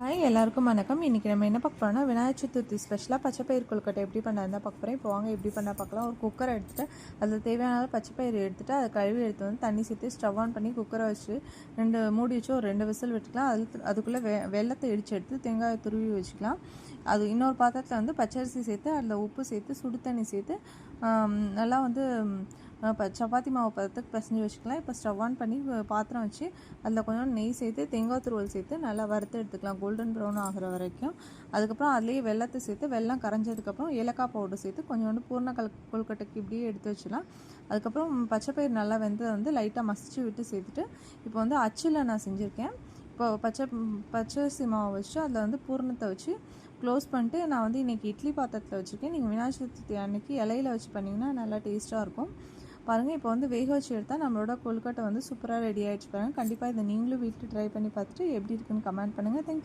Hi எல்லாருக்கும் வணக்கம். இன்றைக்கி நம்ம என்ன பார்க்க போகிறோம்னா விநாயகர் சதுர்த்தி ஸ்பெஷலாக பச்சைப்பயிர் கொழுக்கட்டை எப்படி பண்ணாதான் பார்க்க போகிறேன் இப்போ வாங்க எப்படி பண்ண பார்க்கலாம். ஒரு குக்கரை எடுத்துகிட்டு அதில் தேவையான அளவு பச்சைப்பயிறு எடுத்துகிட்டு அதை கழுவி எடுத்து வந்து தண்ணி சேர்த்து ஸ்டவ் ஆன் பண்ணி குக்கரை வச்சு ரெண்டு மூடி வச்சு ஒரு ரெண்டு விசில் விட்டுக்கலாம். அது அதுக்குள்ளே வெ வெள்ளத்தை இடித்து எடுத்து தேங்காயை துருவி வச்சுக்கலாம். அது இன்னொரு பாத்திரத்தில் வந்து பச்சரிசி சேர்த்து அதில் உப்பு சேர்த்து சுடு தண்ணி சேர்த்து நல்லா வந்து இப்போ சப்பாத்தி மாவு பதத்துக்கு பிசைஞ்சு வச்சுக்கலாம். இப்போ ஸ்டவ் ஆன் பண்ணி பாத்திரம் வச்சு அதில் கொஞ்சம் நெய் சேர்த்து தேங்காய் துருவல் சேர்த்து நல்லா வறுத்து எடுத்துக்கலாம். கோல்டன் ப்ரௌன் ஆகிற வரைக்கும். அதுக்கப்புறம் அதுலேயே வெள்ளத்தை சேர்த்து வெள்ளம் கரைஞ்சதுக்கப்புறம் ஏலக்காய் பவுடர் சேர்த்து கொஞ்சோண்டு பூர்ண கல் கொழுக்கட்டைக்கு இப்படியே எடுத்து வச்சிடலாம் அதுக்கப்புறம் பச்சைப்பயிர் நல்லா வெந்ததை வந்து லைட்டாக மசிச்சு விட்டு சேர்த்துட்டு இப்போ வந்து அச்சில் நான் செஞ்சுருக்கேன். இப்போ பச்சை பச்சரிசி மாவு வச்சு அதில் வந்து பூர்ணத்தை வச்சு க்ளோஸ் பண்ணிட்டு நான் வந்து இன்றைக்கி இட்லி பாத்திரத்தில் வச்சுருக்கேன். நீங்கள் விநாயகர் சதுர்த்தி அன்னைக்கு இலையில வச்சு பண்ணிங்கன்னா நல்லா டேஸ்ட்டாக இருக்கும். பாருங்கள் இப்போ வந்து வேக வச்சு எடுத்தால் நம்மளோட கொழுக்கட்டை வந்து சூப்பராக ரெடி ஆகிடுச்சு பாருங்கள் கண்டிப்பாக இதை நீங்களும் வீட்டில் ட்ரை பண்ணி பார்த்துட்டு எப்படி இருக்குன்னு கமெண்ட் பண்ணுங்கள் தேங்க்யூ